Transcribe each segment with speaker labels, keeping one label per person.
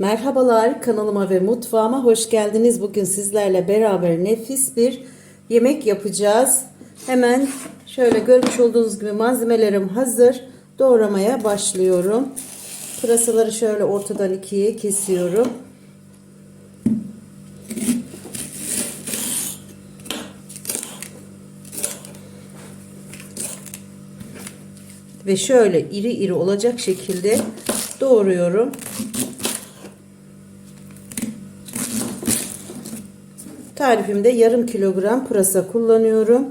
Speaker 1: Merhabalar kanalıma ve mutfağıma hoş geldiniz. Bugün sizlerle beraber nefis bir yemek yapacağız. Hemen şöyle görmüş olduğunuz gibi malzemelerim hazır. Doğramaya başlıyorum. Pırasaları şöyle ortadan ikiye kesiyorum. Ve şöyle iri iri olacak şekilde doğruyorum. Tarifimde yarım kilogram pırasa kullanıyorum.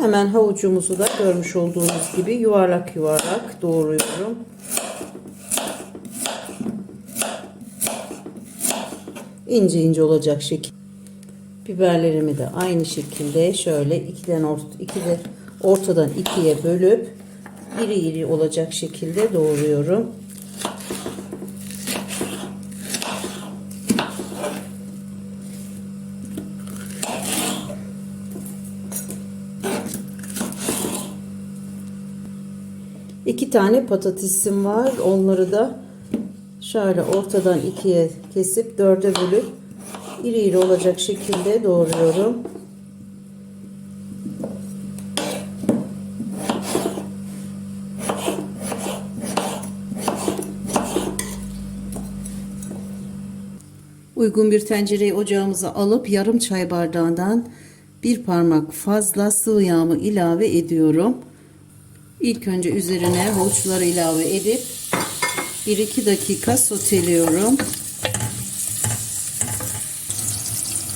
Speaker 1: Hemen havucumuzu da görmüş olduğunuz gibi yuvarlak yuvarlak doğruyorum. İnce ince olacak şekilde. Biberlerimi de aynı şekilde şöyle ikiden ort ikide ortadan ikiye bölüp iri iri olacak şekilde doğruyorum. İki tane patatesim var. Onları da şöyle ortadan ikiye kesip dörde bölüp iri iri olacak şekilde doğruyorum. Uygun bir tencereyi ocağımıza alıp yarım çay bardağından bir parmak fazla sıvı yağımı ilave ediyorum. İlk önce üzerine havuçları ilave edip 1-2 dakika soteliyorum.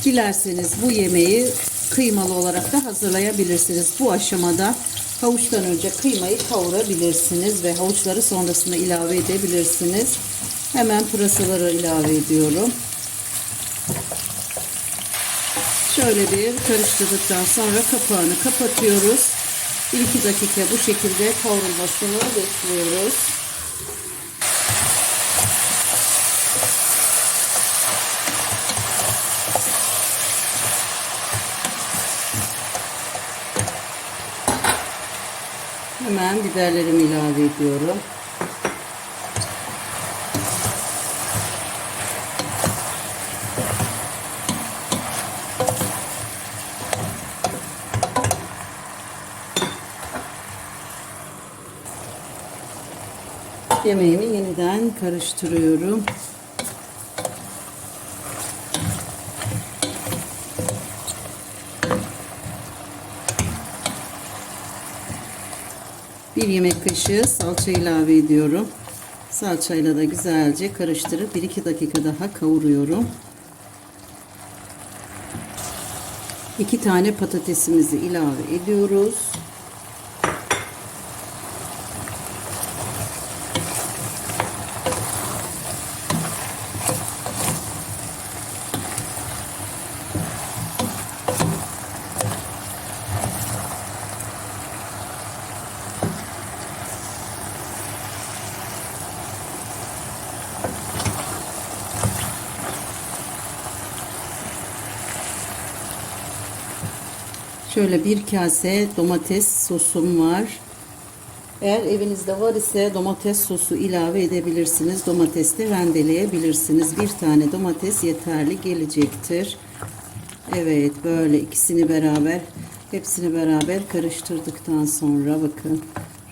Speaker 1: Dilerseniz bu yemeği kıymalı olarak da hazırlayabilirsiniz. Bu aşamada havuçtan önce kıymayı kavurabilirsiniz ve havuçları sonrasında ilave edebilirsiniz. Hemen pırasaları ilave ediyorum. Şöyle bir karıştırdıktan sonra kapağını kapatıyoruz. 1-2 dakika bu şekilde kavrulmasını bekliyoruz. Hemen biberlerimi ilave ediyorum. Yemeğimi yeniden karıştırıyorum. Bir yemek kaşığı salça ilave ediyorum. Salçayla da güzelce karıştırıp 1-2 dakika daha kavuruyorum. 2 tane patatesimizi ilave ediyoruz. Şöyle bir kase domates sosum var. Eğer evinizde var ise domates sosu ilave edebilirsiniz. Domates de rendeleyebilirsiniz. Bir tane domates yeterli gelecektir. Evet böyle ikisini beraber hepsini beraber karıştırdıktan sonra bakın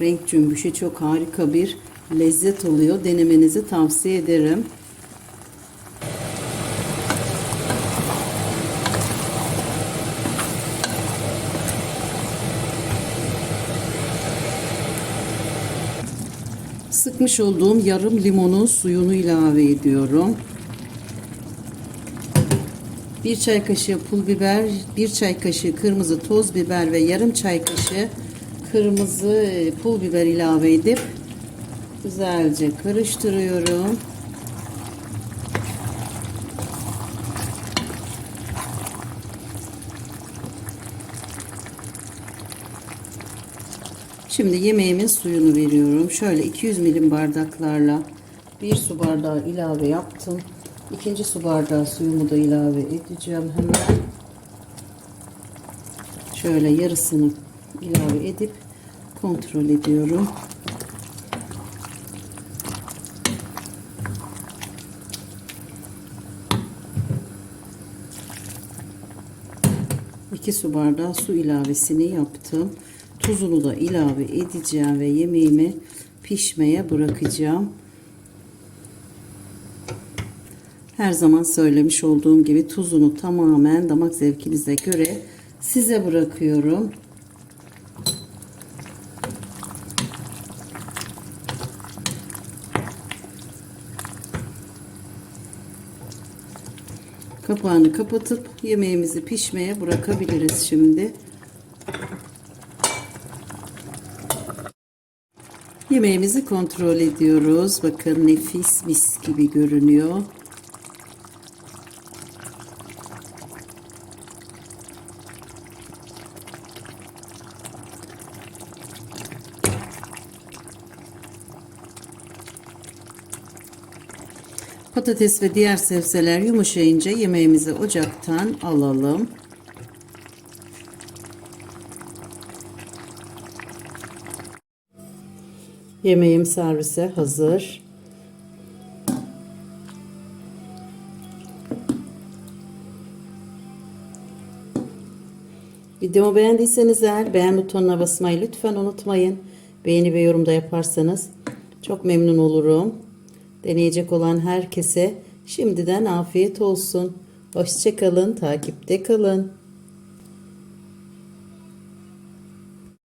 Speaker 1: renk cümbüşü çok harika bir lezzet oluyor. Denemenizi tavsiye ederim. Sıkmış olduğum yarım limonun suyunu ilave ediyorum. Bir çay kaşığı pul biber, bir çay kaşığı kırmızı toz biber ve yarım çay kaşığı kırmızı pul biber ilave edip güzelce karıştırıyorum. Şimdi yemeğimin suyunu veriyorum. Şöyle 200 milim bardaklarla bir su bardağı ilave yaptım. İkinci su bardağı suyumu da ilave edeceğim hemen. Şöyle yarısını ilave edip kontrol ediyorum. İki su bardağı su ilavesini yaptım. Tuzunu da ilave edeceğim ve yemeğimi pişmeye bırakacağım. Her zaman söylemiş olduğum gibi tuzunu tamamen damak zevkinize göre size bırakıyorum. Kapağını kapatıp yemeğimizi pişmeye bırakabiliriz şimdi. Yemeğimizi kontrol ediyoruz. Bakın nefis mis gibi görünüyor. Patates ve diğer sebzeler yumuşayınca yemeğimizi ocaktan alalım. Yemeğim servise hazır. Videomu beğendiyseniz eğer beğen butonuna basmayı lütfen unutmayın. Beğeni ve yorumda yaparsanız çok memnun olurum. Deneyecek olan herkese şimdiden afiyet olsun. Hoşçakalın, takipte kalın.